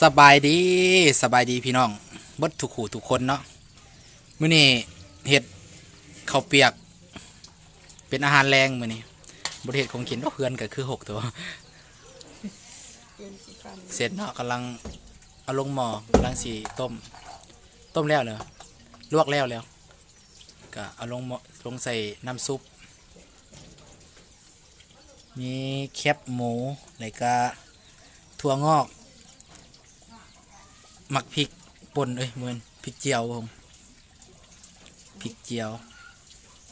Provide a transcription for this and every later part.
สบายดีสบายดีพี่น้องเบดทุกขู่ทุกคนเนาะมื้อนี้เห็ดข้าวเปียก เป็นอาหารแรงมื้อนี้บทเห็ดของกินก็เพื่อนก็คือหกตัวเสร็จเนาะกำลังเอาลงหม้อกำลังสีต้ม ต้มแล้วเนาะลวกแล้วแล้ว ก็เอาลงหม้อลงใส่น้ำซุป มีแคบหมูแล้วก็ถั่วงอก หมักพริกป่นเอ้ยเหมือนพริกเจียวผมพริกเจียว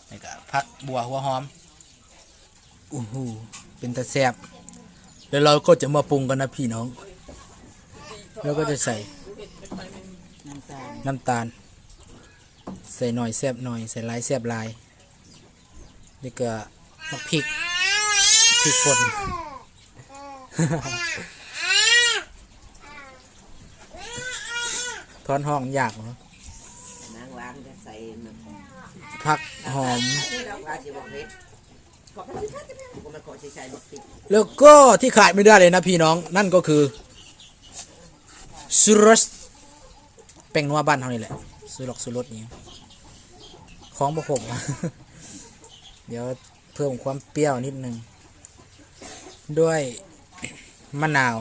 แล้วก็ผักบัวหัวหอมอู้หูเป็นตะแซบแล้วเราก็จะมาปรุงกันนะพี่น้อง แล้วก็จะใส่น้ำตาล ใส่หน่อยแซบหน่อยใส่ลายแซบลายแล้วก็หมักพริกพริกป่น ทอนห้องยากเนาะนางล้างจะใส่น้ำผักหอม เราว่าจะบอกเฮ็ดขอบคุณครับผมมาขอใช้ใช้บักติกแล้วก็ที่ขาดไม่ได้เลยนะพี่น้องนั่นก็คือซูรสแป้งนัวบ้านเท่านี้แหละซูรอกซูรสนี้ของประผมเดี๋ยวเพิ่มความเปรี้ยวนิดนึง ด้วยมะนาว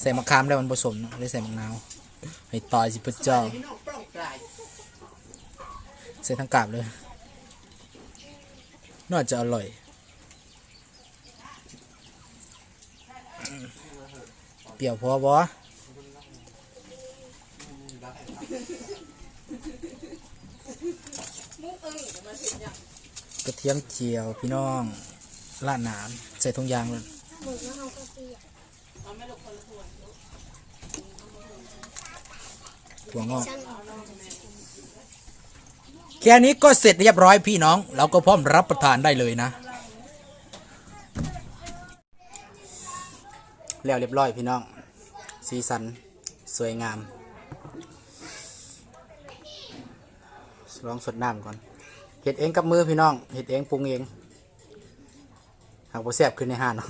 ใส่มะขามแล้วมันผสมเนอะเลยใส่มะนาวให้ต่อยสิพระเจ้าใส่ทั้งกาบเลย น่าจะอร่อยเปรี้ยวพอบ่กระเทียมเจียวพี่น้องราดหนามใส่ทงยางเลย ถั่วงอก แค่นี้ก็เสร็จเรียบร้อยพี่น้อง เราก็พร้อมรับประทานได้เลยนะ แล้วเรียบร้อยพี่น้อง สีสันสวยงามลองสดน้ำก่อนเห็ดเองกับมือพี่น้องเห็ดเองปรุงเองหากบ่แซบขึ้นในห้านเนาะ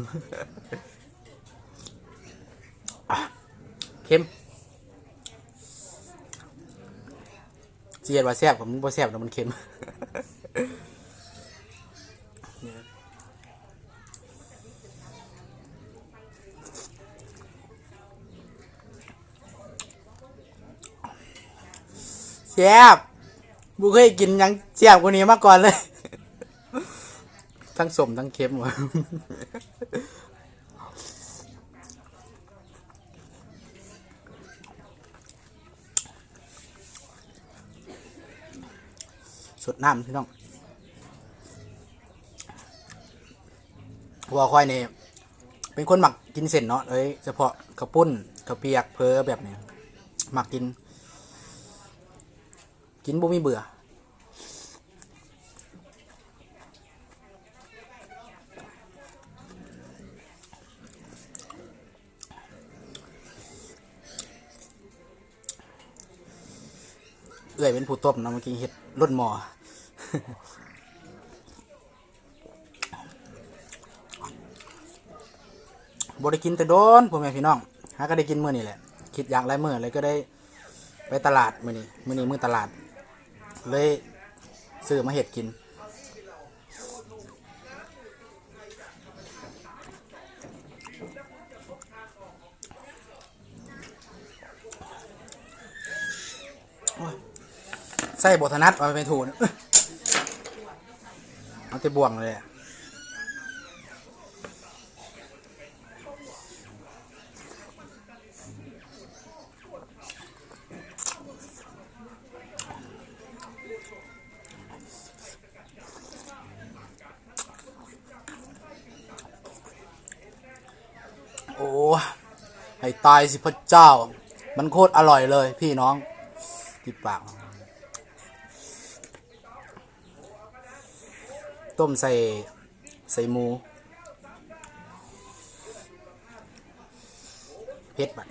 อะเค็ม เจียดว่าแซ่บผมบ่แซ่บแล้วมันเค็มแซ่บบุเคยกินยังแซ่บกว่านี้มาก่อนเลย ทั้งสมทั้งเค็มว่ะ ดน้ำพี่น้องวัวควายเนี่ยเป็นคนหมักกินเส้นเนาะเลยเฉพาะข้าวปุ้นข้าวเปียกเพอแบบเนี้ยหมักกิน กินบ่มีเบื่อเอื้อยเป็นผู้ต้มนะเมื่อกี้เห็ดรุ่นหมอ บ่ไดกินแต่โดนพ่อแม่พี่น้องหาก็ได้กินมื้อนี้แหละ คิดอยางไรมื้อเลยก็ได้ไปตลาดมื้อนี้มื้อนี้มื้อตลาด เลยซื้อมาเห็ดกินใส่บทนัดเอาไปถูน เอาแต่บ่วงเลยโอ้ให้ตายสิพระเจ้า มันโคตรอร่อยเลยพี่น้องติดปาก ต้มใส่ใส่หมูเผ็ดบัด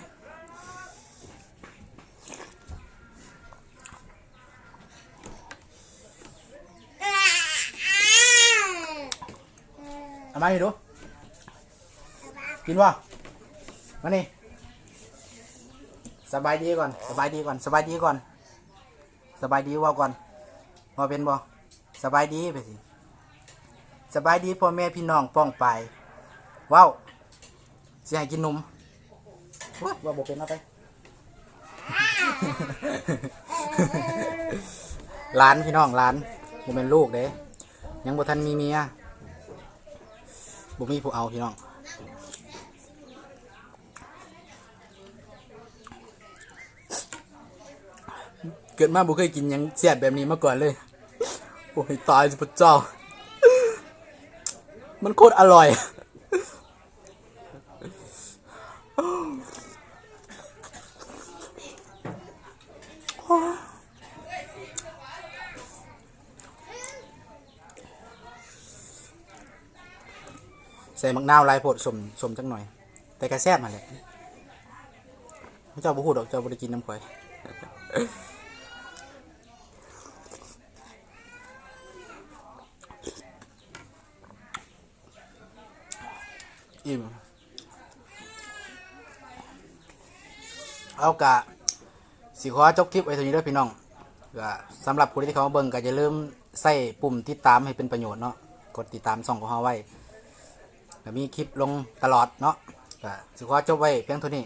เอามาให้ดูกินวะมานี่สบายดีก่อน สบายดีก่อน สบายดีก่อน สบายดีว่าก่อนว่าเป็นบ่สบายดีไปสิ สบายดีพ่อแม่พี่น้องป้องไปว้าวสิให้กินนมว้าว่าบ่เป็นเอาไปหลานพี่น้องหลานบ่เป็นลูกเด้ยังบ่ทันมีเมียบ่มีผู้เอาพี่น้องเกิดมาบ่เคยกินยังเสียดแบบนี้มาก่อนเลย โอ้ยตายสิพระเจ้า มันโคตรอร่อย ใส่มักนาวลายโพดสมสมจังหน่อย แต่กระแซบมาเลยเจ้าบุหูดอกเจ้าบุได้กินน้ำข่อย อิ่ม เอากะสิขอจบคลิปไว้เท่านี้ด้วยพี่น้องก็สำหรับผู้ที่เขามาเบิ่งก็อย่าลืมใส่ปุ่มติดตามให้เป็นประโยชน์เนาะกดติดตามส่องของเราไว้ก็มีคลิปลงตลอดเนาะก็สิขอจบไว้เพียงเท่านี้